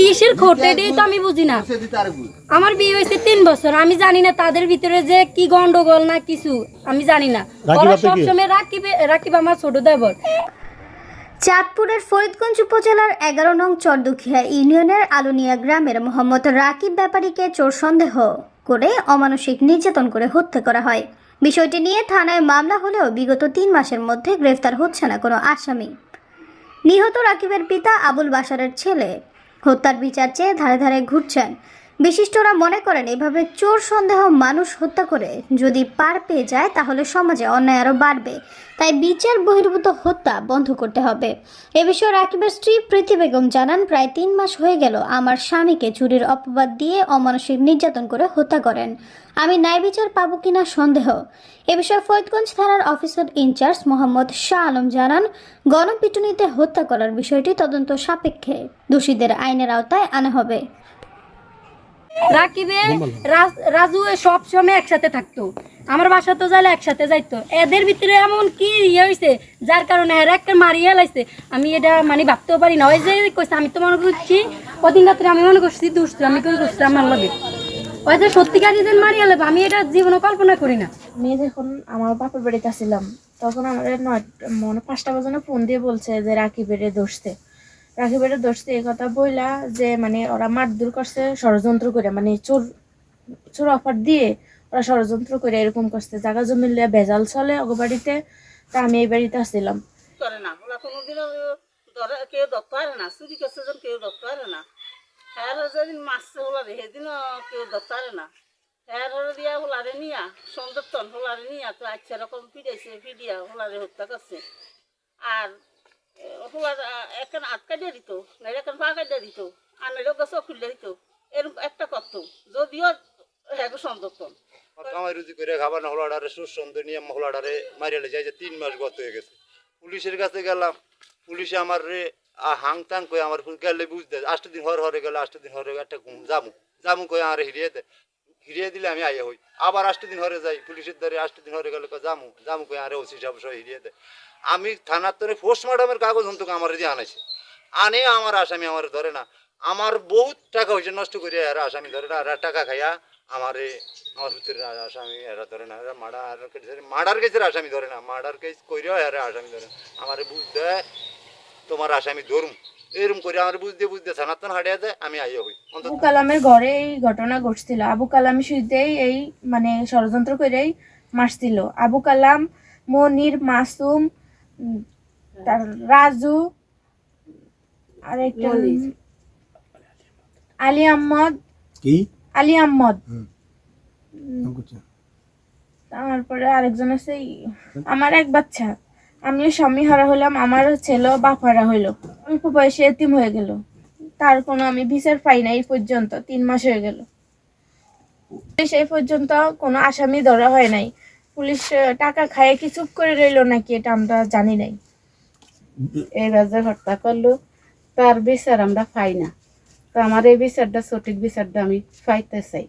কিসের খোটে এটাই তো আমি বুঝি না। আমার বিয়ে হয়েছে তিন বছর আমি জানি না তাদের ভিতরে যে কি গন্ডগোল না কিছু আমি জানি না। ওরা সবসময় রাকিব রাকিব আমার ছোট দেবর। চাঁদপুরের ফরিদগঞ্জ উপজেলার এগারো নং চরদুখিয়া ইউনিয়নের আলুনিয়া গ্রামের মোহাম্মদ রাকিব ব্যাপারীকে চোর সন্দেহ করে অমানসিক নির্যাতন করে হত্যা করা হয়। বিষয়টি নিয়ে থানায় মামলা হলেও বিগত তিন মাসের মধ্যে গ্রেফতার হচ্ছে না কোনো আসামি। নিহত রাকিবের পিতা আবুল বাসারের ছেলে হত্যার বিচার চেয়ে ধারে ধারে ঘুরছেন। বিশিষ্টরা মনে করেন, এভাবে চোর সন্দেহ মানুষ হত্যা করে যদি পার পেয়ে যায়, তাহলে সমাজে অন্যায় আরও বাড়বে। তাই বিচার বহির্ভূত হত্যা বন্ধ করতে হবে। এ বিষয়ে রাকিবের স্ত্রী প্রীতি বেগম জানান, প্রায় তিন মাস হয়ে গেল আমার স্বামীকে চুরির অপবাদ দিয়ে অমানসিক নির্যাতন করে হত্যা করেন। আমি ন্যায় বিচার পাবো কিনা সন্দেহ? এ বিষয়ে ফরিদগঞ্জ থানার officer in charge Mohammad Shah Alam জানান, গণপিটুনিতে হত্যা করার বিষয়টি তদন্ত সাপেক্ষে দোষীদের আইনের আওতায় আনা হবে। রাকিবে রাজ- সব সময় একসাথে থাকতো। আমার বাসা তো যাইলে একসাথে যাইতো। এদের ভিতরে এমন কি ইয়ে হয়েছে যার কারণে এরা একটা মারিয়ে লাইছে। আমি এটা মানে ভাবতেও পারি না। ওই যে কইছে, আমি তো মনে করছি, কদিন রাত্রে আমি মনে করছি দুষ্ট, আমি করে করছি আমার লাগে। ওই যে সত্যিকার যে মারিয়ে লাগবে আমি এটা জীবনে কল্পনা করি না। মেয়ে যখন আমার বাপের বাড়িতে আসছিলাম, তখন আমাদের নয় মানে পাঁচটা বাজনে ফোন দিয়ে বলছে যে রাকিবের দোষতে রাকিবের দোষতে এই কথা বইলা যে মানে ওরা মারধর করছে, ষড়যন্ত্র করে মানে চোর চোর অফার দিয়ে ওরা ষড়যন্ত্র করে এরকম করছে। জায়গা জমি লিয়ে ভেজাল চলে ওগো বাড়িতে, তা আমি এই বাড়িতে আসছিলাম না কোনোদিনও কেউ না কেউ হ্যাঁ কেউ হ্যাঁ দিয়া নিয়া হোলারে নিয়া, তো আচ্ছা ফিরিয়া করছে। আর এখন আটকা দিয়ে দিত ফাঁকা দিয়ে দিত, আর নাইলে গাছ খুলে দিত। এরকম একটা করতো, যদিও হ্যাঁ কামাই রুজি করে খাবার হলাডারে নিয়ে হলাডারে মারিয়ালে যাই যে তিন মাস গত হয়ে গেছে। পুলিশের কাছে গেলাম, পুলিশে আমার রে হাং তাং কই আমার গেলে বুঝতে, আষ্ট দিন হর হরে গেলে, আষ্ট দিন হরে একটা যামু যামু কই আমার হিরিয়ে দে হিরিয়ে দিলে আমি আইয়া হই। আবার আষ্ট দিন হরে যাই, পুলিশের দ্বারে আষ্ট দিন হরে গেলে যামু যামু কই, আরে ওসি সাহেব সহ হিরিয়ে দেয় আমি থানার তরে পোস্টমর্টমের কাগজ অন্তত আমার দিয়ে আনাইছে। আনে আমার আসামি আমার ধরে না। আমার বহুত টাকা হয়েছে নষ্ট করে আর আসামি ধরে না। আর টাকা খাইয়া আমারে আমার ভিতরে আসামি এরা ধরে না। এরা মার্ডার মার্ডার কেসের আসামি ধরে না। মার্ডার কেস কইরেও এরা আসামি ধরে না। আমারে বুঝতে তোমার আসামি ধরুম। এরম করে আমার বুঝতে বুঝতে সনাতন হাটিয়ে দেয় আমি আইয়া হই। আবু কালামের ঘরে এই ঘটনা ঘটছিল। আবু কালাম শুইতেই এই মানে ষড়যন্ত্র করেই মারছিল। আবু কালাম মনির মাসুম রাজু আর একটা আলী আহমদ। কি? আলী আহমদ? তারপরে আরেকজন আছে আমার এক বাচ্চা। আমিও স্বামী হারা হইলাম আমার ছেলেও বাপ হারা হইল অল্প বয়সে এতিম হয়ে গেল। তার কোনো আমি বিচার পাই না এই পর্যন্ত, তিন মাস হয়ে গেল। সেই পর্যন্ত কোনো আসামি ধরা হয় নাই। পুলিশ টাকা খায় কি চুপ করে রইল নাকি এটা আমরা জানি নাই। এইবার যে হত্যা করল, তার বিচার আমরা পাই না। তো আমার এই বিচারটা সঠিক বিচারটা আমি পাইতে চাই।